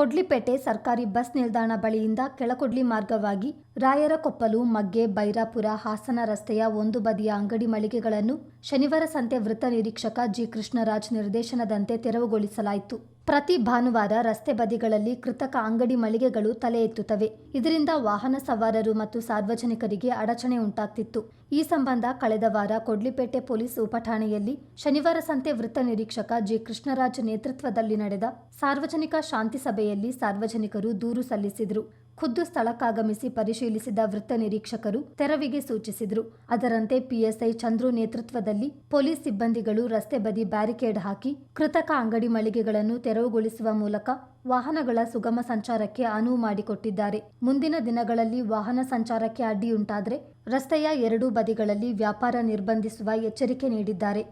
ಕೊಡ್ಲಿಪೇಟೆ ಸರ್ಕಾರಿ ಬಸ್ ನಿಲ್ದಾಣ ಬಳಿಯಿಂದ ಕೆಳಕೊಡ್ಲಿ ಮಾರ್ಗವಾಗಿ ರಾಯರಕೊಪ್ಪಲು ಮಗ್ಗೆ ಬೈರಾಪುರ, ಹಾಸನ ರಸ್ತೆಯ ಒಂದು ಬದಿಯ ಅಂಗಡಿ ಮಳಿಗೆಗಳನ್ನು ಶನಿವಾರ ಸಂತೆ ವೃತ್ತ ನಿರೀಕ್ಷಕ ಜಿ. ಕೃಷ್ಣರಾಜ್ ನಿರ್ದೇಶನದಂತೆ ತೆರವುಗೊಳಿಸಲಾಯಿತು. ಪ್ರತಿ ಭಾನುವಾರ ರಸ್ತೆ ಬದಿಗಳಲ್ಲಿ ಕೃತಕ ಅಂಗಡಿ ಮಳಿಗೆಗಳು ತಲೆ ಎತ್ತುತ್ತವೆ. ಇದರಿಂದ ವಾಹನ ಸವಾರರು ಮತ್ತು ಸಾರ್ವಜನಿಕರಿಗೆ ಅಡಚಣೆ ಉಂಟಾಗ್ತಿತ್ತು. ಈ ಸಂಬಂಧ ಕಳೆದ ವಾರ ಕೊಡ್ಲಿಪೇಟೆ ಪೊಲೀಸ್ ಉಪಠಾಣೆಯಲ್ಲಿ ಶನಿವಾರ ಸಂತೆ ವೃತ್ತ ನಿರೀಕ್ಷಕ ಜಿ. ಕೃಷ್ಣರಾಜ್ ನೇತೃತ್ವದಲ್ಲಿ ನಡೆದ ಸಾರ್ವಜನಿಕ ಶಾಂತಿ ಸಭೆಯಲ್ಲಿ ಸಾರ್ವಜನಿಕರು ದೂರು ಸಲ್ಲಿಸಿದರು. ಖುದ್ದು ಸ್ಥಳಕ್ಕಾಗಮಿಸಿ ಪರಿಶೀಲಿಸಿದ ವೃತ್ತ ನಿರೀಕ್ಷಕರು ತೆರವಿಗೆ ಸೂಚಿಸಿದರು. ಅದರಂತೆ ಪಿಎಸ್ಐ ಚಂದ್ರು ನೇತೃತ್ವದಲ್ಲಿ ಪೊಲೀಸ್ ಸಿಬ್ಬಂದಿಗಳು ರಸ್ತೆ ಬದಿ ಬ್ಯಾರಿಕೇಡ್ ಹಾಕಿ ಕೃತಕ ಅಂಗಡಿ ಮಳಿಗೆಗಳನ್ನು ತೆರವುಗೊಳಿಸುವ ಮೂಲಕ ವಾಹನಗಳ ಸುಗಮ ಸಂಚಾರಕ್ಕೆ ಅನುವು ಮಾಡಿಕೊಟ್ಟಿದ್ದಾರೆ. ಮುಂದಿನ ದಿನಗಳಲ್ಲಿ ವಾಹನ ಸಂಚಾರಕ್ಕೆ ಅಡ್ಡಿಯುಂಟಾದರೆ ರಸ್ತೆಯ ಎರಡೂ ಬದಿಗಳಲ್ಲಿ ವ್ಯಾಪಾರ ನಿರ್ಬಂಧಿಸುವ ಎಚ್ಚರಿಕೆ ನೀಡಿದ್ದಾರೆ.